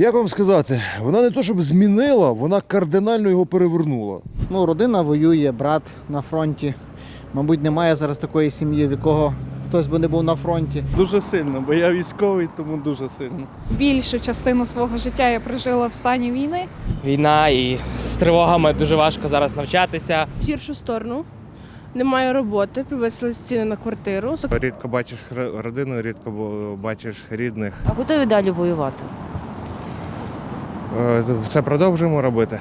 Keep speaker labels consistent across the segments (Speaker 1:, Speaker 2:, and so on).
Speaker 1: Як вам сказати, вона не то щоб змінила, вона кардинально його перевернула.
Speaker 2: Ну, родина воює, брат на фронті. Мабуть, немає зараз такої сім'ї, в якого хтось би не був на фронті.
Speaker 3: Дуже сильно, бо я військовий, тому дуже сильно.
Speaker 4: Більшу частину свого життя я прожила в стані війни.
Speaker 5: війна і з тривогами дуже важко зараз навчатися.
Speaker 6: в гіршу сторону. Немає роботи, повисили ціни на квартиру.
Speaker 7: Рідко бачиш родину, рідко бачиш рідних.
Speaker 8: А готові далі воювати?
Speaker 7: Е, Це продовжуємо робити.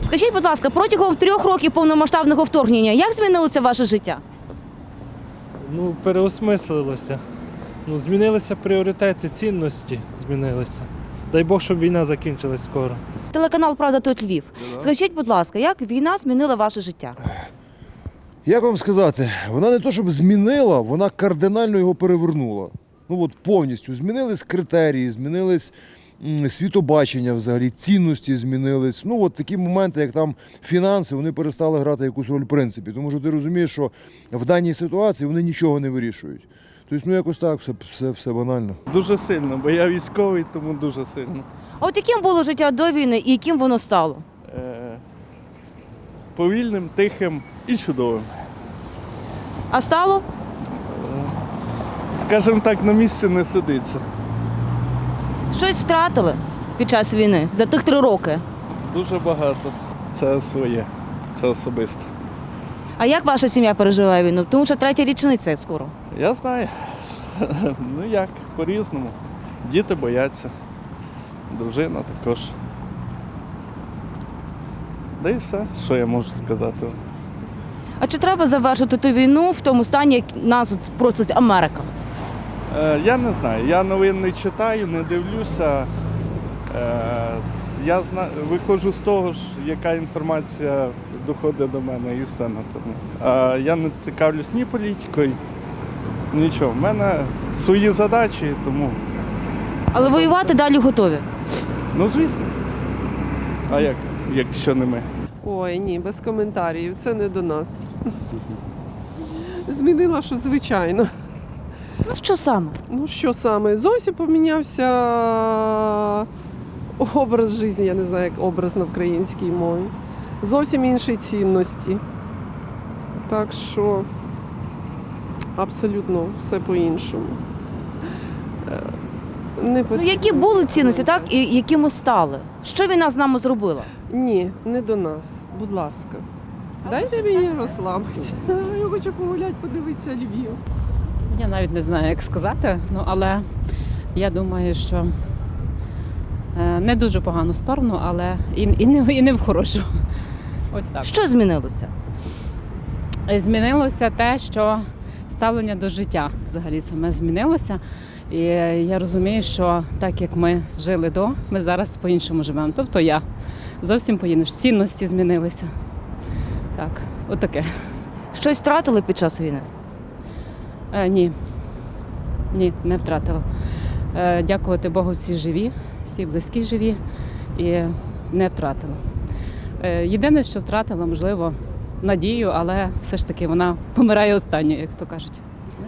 Speaker 8: Скажіть, будь ласка, протягом трьох років повномасштабного вторгнення як змінилося ваше життя?
Speaker 9: Ну, переосмислилося. Ну, змінилися пріоритети, цінності змінилися. Дай Бог, щоб війна закінчилась скоро.
Speaker 8: Телеканал Правда тут Львів. Скажіть, будь ласка, як війна змінила ваше життя?
Speaker 1: Як вам сказати, вона не то щоб змінила, вона кардинально його перевернула. Ну от повністю змінились критерії, змінились світобачення взагалі, цінності змінились. Ну от такі моменти, як там фінанси, вони перестали грати якусь роль в принципі. Тому що ти розумієш, що в даній ситуації вони нічого не вирішують. Тобто, ну якось так, все, все, все банально.
Speaker 3: Дуже сильно, бо я військовий, тому дуже сильно.
Speaker 8: А от яким було життя до війни і яким воно стало?
Speaker 3: Е, повільним, тихим і чудовим.
Speaker 8: А стало?
Speaker 3: Скажімо так, на місці не сидиться.
Speaker 8: Щось втратили під час війни за тих три роки.
Speaker 3: Дуже багато. Це своє, це особисто.
Speaker 8: А як ваша сім'я переживає війну? Тому що третя річниця скоро.
Speaker 3: Я знаю. Ну як, по-різному. Діти бояться, дружина також. Да і все, що я можу сказати.
Speaker 8: А чи треба завершити ту війну в тому стані, як нас от просить Америка?
Speaker 3: Е, я не знаю. Я новин не читаю, не дивлюся. Е, я зна... виходжу з того ж, яка інформація доходить до мене і все на тому. Е, я не цікавлюсь ні політикою, нічого. У мене свої задачі, тому
Speaker 8: Але воювати далі готові.
Speaker 3: ну звісно. А як, якщо не ми?
Speaker 10: Ой, ні, без коментарів. Це не до нас. Змінила, що звичайно.
Speaker 8: Ну що саме?
Speaker 10: Ну що саме? Зовсім помінявся образ життя, я не знаю, як образ на українській мові. Зовсім інші цінності. Так що абсолютно все по-іншому. Не
Speaker 8: Ну
Speaker 10: потрібно.
Speaker 8: які були цінності, так і якими стали? Що війна з нами зробила?
Speaker 10: Ні, не до нас. Будь ласка. Дайте мені розслабитися. Я хочу погуляти, подивитися Львів.
Speaker 11: Я навіть не знаю, як сказати, ну але я думаю, що е, не дуже погану сторону, але і, і, не, і не в хорошу. Ось так.
Speaker 8: Що змінилося?
Speaker 11: Змінилося те, що ставлення до життя взагалі саме змінилося. І я розумію, що так як ми жили до, ми зараз по-іншому живемо. Тобто я зовсім по-іншому. Цінності змінилися. Так, отаке.
Speaker 8: Щось втратили під час війни?
Speaker 11: Е, ні. Ні, не втратила. Е, дякувати Богу, всі живі, всі близькі живі і не втратила. Е, єдине, що втратила, можливо, надію, але все ж таки вона помирає останньою, як то кажуть.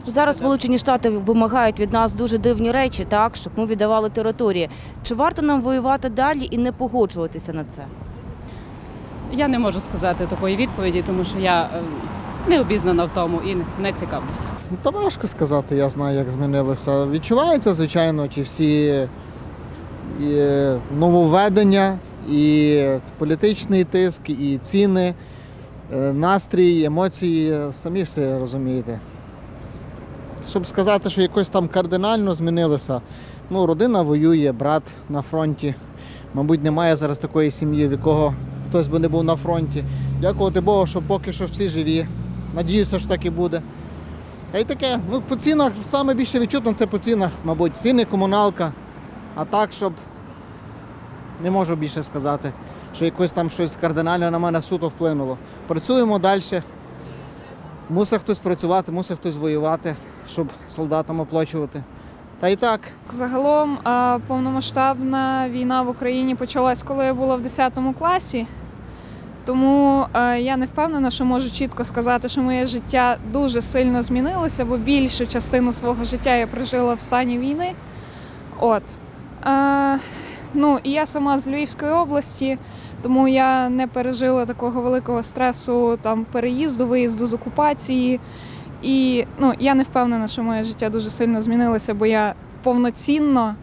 Speaker 8: Зараз Сполучені Штати вимагають від нас дуже дивні речі, так щоб ми віддавали території. Чи варто нам воювати далі і не погоджуватися на це?
Speaker 11: Я не можу сказати такої відповіді, тому що я е, не обізнана в тому і не цікавлюся.
Speaker 2: Та важко сказати, я знаю, як змінилося. Відчувається, звичайно, ті всі і нововведення, і політичний тиск, і ціни, е, настрій, емоції, самі все розумієте. Щоб сказати, що якось там кардинально змінилося, ну, родина воює, брат на фронті. Мабуть, немає зараз такої сім'ї, в якого хтось би не був на фронті. Дякувати Богу, що поки що всі живі. Надіюся, що так і буде. Та й таке, ну по цінах саме більше відчутно це по цінах, мабуть, ціни, комуналка. А так, щоб не можу більше сказати, що якось там щось кардинально на мене суто вплинуло. Працюємо далі. Мусить хтось працювати, мусить хтось воювати, щоб солдатам оплачувати. Та й так.
Speaker 4: Загалом повномасштабна війна в Україні почалась, коли я була в 10 класі. тому е, я не впевнена, що можу чітко сказати, що моє життя дуже сильно змінилося, бо більшу частину свого життя я прожила в стані війни. От. Е, ну, і я сама з Львівської області, тому я не пережила такого великого стресу там переїзду, виїзду з окупації. І ну, я не впевнена, що моє життя дуже сильно змінилося, бо я повноцінно,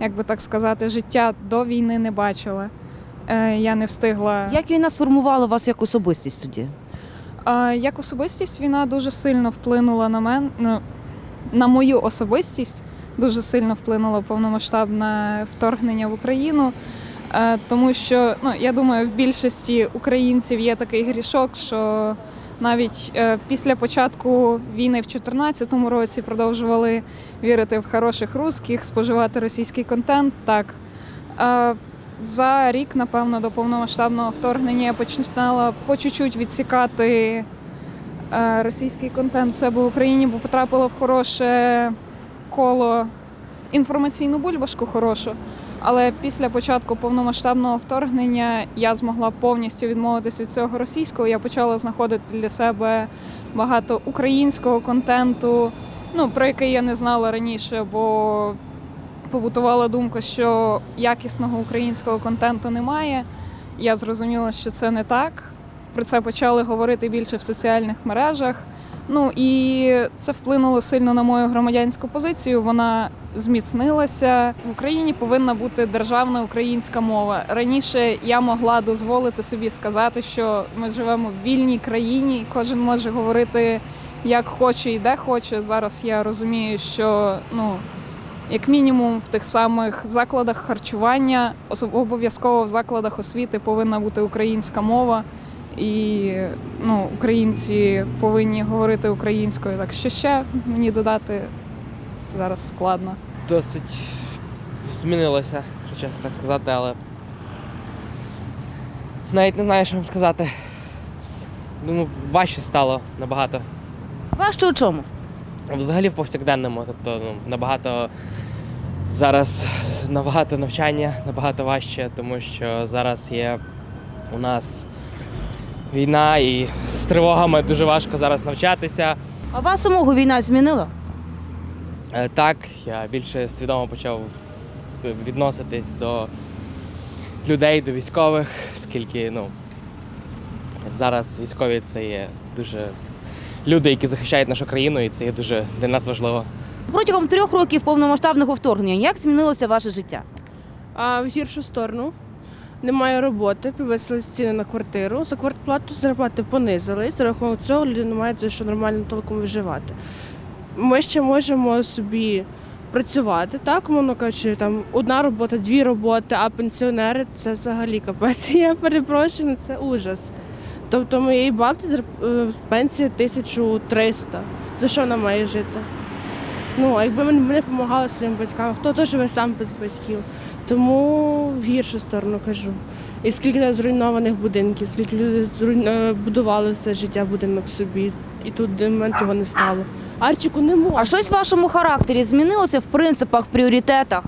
Speaker 4: як би так сказати, життя до війни не бачила. Е, я не встигла.
Speaker 8: Як війна сформувала вас як особистість тоді?
Speaker 4: Е, як особистість війна дуже сильно вплинула на мене, ну, на мою особистість. Дуже сильно вплинуло повномасштабне вторгнення в Україну. Е, Тому що ну, я думаю, в більшості українців є такий грішок, що навіть е, після початку війни в 2014 році продовжували вірити в хороших русських, споживати російський контент. Так. Е, За рік, напевно, до повномасштабного вторгнення я починала по чуть-чуть відсікати е, російський контент в себе в Україні, бо потрапила в хороше коло інформаційну бульбашку хорошу. Але після початку повномасштабного вторгнення я змогла повністю відмовитися від цього російського. Я почала знаходити для себе багато українського контенту, ну про який я не знала раніше, бо побутувала думка, що якісного українського контенту немає. Я зрозуміла, що це не так. Про це почали говорити більше в соціальних мережах. Ну і це вплинуло сильно на мою громадянську позицію. Вона зміцнилася. В Україні повинна бути державна українська мова. Раніше я могла дозволити собі сказати, що ми живемо в вільній країні, і кожен може говорити як хоче і де хоче. Зараз я розумію, що ну як мінімум в тих самих закладах харчування, обов'язково в закладах освіти повинна бути українська мова. І ну, українці повинні говорити українською. Так що ще мені додати зараз складно.
Speaker 5: Досить змінилося, хоча так сказати, але навіть не знаю, що вам сказати. Думаю, важче стало набагато.
Speaker 8: Важче у чому?
Speaker 5: Взагалі в повсякденному. Тобто ну, набагато зараз набагато навчання, набагато важче, тому що зараз є у нас війна і з тривогами дуже важко зараз навчатися.
Speaker 8: А вас самого війна змінила?
Speaker 5: Е, Так, я більше свідомо почав відноситись до людей, до військових, скільки ну, зараз військові це є дуже люди, які захищають нашу країну, і це є дуже для нас важливо.
Speaker 8: Протягом трьох років повномасштабного вторгнення як змінилося ваше життя?
Speaker 6: А в гіршу сторону немає роботи, повисились ціни на квартиру. За квартплату зарплати понизили. За рахунок цього люди не мають за що нормально толком виживати. Ми ще можемо собі працювати, так, умовно кажучи, там одна робота, дві роботи, а пенсіонери це взагалі капець. Я перепрошую, ну, це ужас. Тобто моєї бабці е, пенсія 1300. За що вона має жити? Ну, а якби ми не допомагали своїм батькам, хто то живе сам без батьків. Тому в гіршу сторону кажу. І скільки зруйнованих будинків, скільки люди е, будували все життя будинок собі, і тут до момент його не стало. Арчику не можна.
Speaker 8: А щось в вашому характері змінилося в принципах, пріоритетах?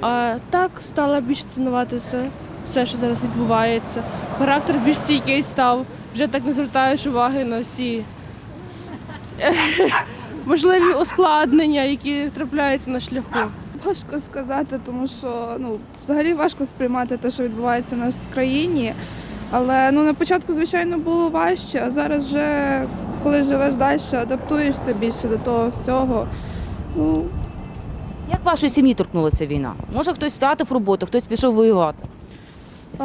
Speaker 6: А так стала більш цінувати все, все, що зараз відбувається. Характер більш стійкий став. Вже так не звертаєш уваги на всі можливі ускладнення, які трапляються на шляху.
Speaker 4: Важко сказати, тому що ну взагалі важко сприймати те, що відбувається в нас в країні. Але ну на початку, звичайно, було важче, а зараз вже коли живеш далі, адаптуєшся більше до того всього. Ну
Speaker 8: Як вашої сім'ї торкнулася війна? Може, хтось втратив роботу, хтось пішов воювати?
Speaker 4: а,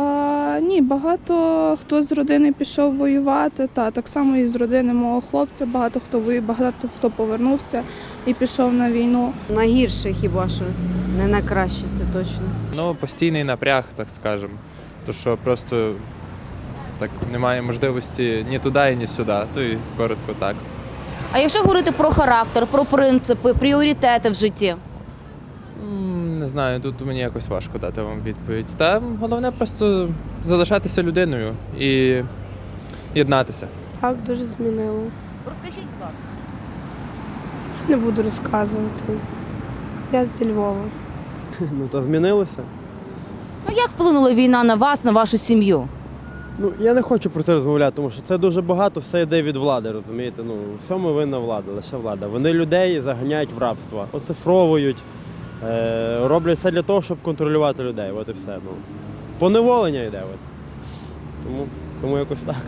Speaker 4: ні, багато хто з родини пішов воювати. Та так само і з родини мого хлопця. Багато хто воює, багато хто повернувся і пішов на війну.
Speaker 12: На гірше хіба що, не на краще, це точно.
Speaker 9: Ну, постійний напряг, так скажемо. То що просто так немає можливості ні туди, ні сюди. То і коротко так.
Speaker 8: А якщо говорити про характер, про принципи, пріоритети в житті?
Speaker 9: Не знаю, тут мені якось важко дати вам відповідь. Та головне просто залишатися людиною і єднатися.
Speaker 6: Так, дуже змінило.
Speaker 8: Розкажіть, будь ласка.
Speaker 6: Не буду розказувати. Я зі Львова.
Speaker 2: Ну то змінилося.
Speaker 8: Ну як вплинула війна на вас, на вашу сім'ю?
Speaker 13: Ну, я не хочу про це розмовляти, тому що це дуже багато, все йде від влади, розумієте? Ну, всьому винна влада, лише влада. Вони людей заганяють в рабство, оцифровують, е, роблять все для того, щоб контролювати людей. От і все. Ну. Поневолення йде. Тому, тому якось так.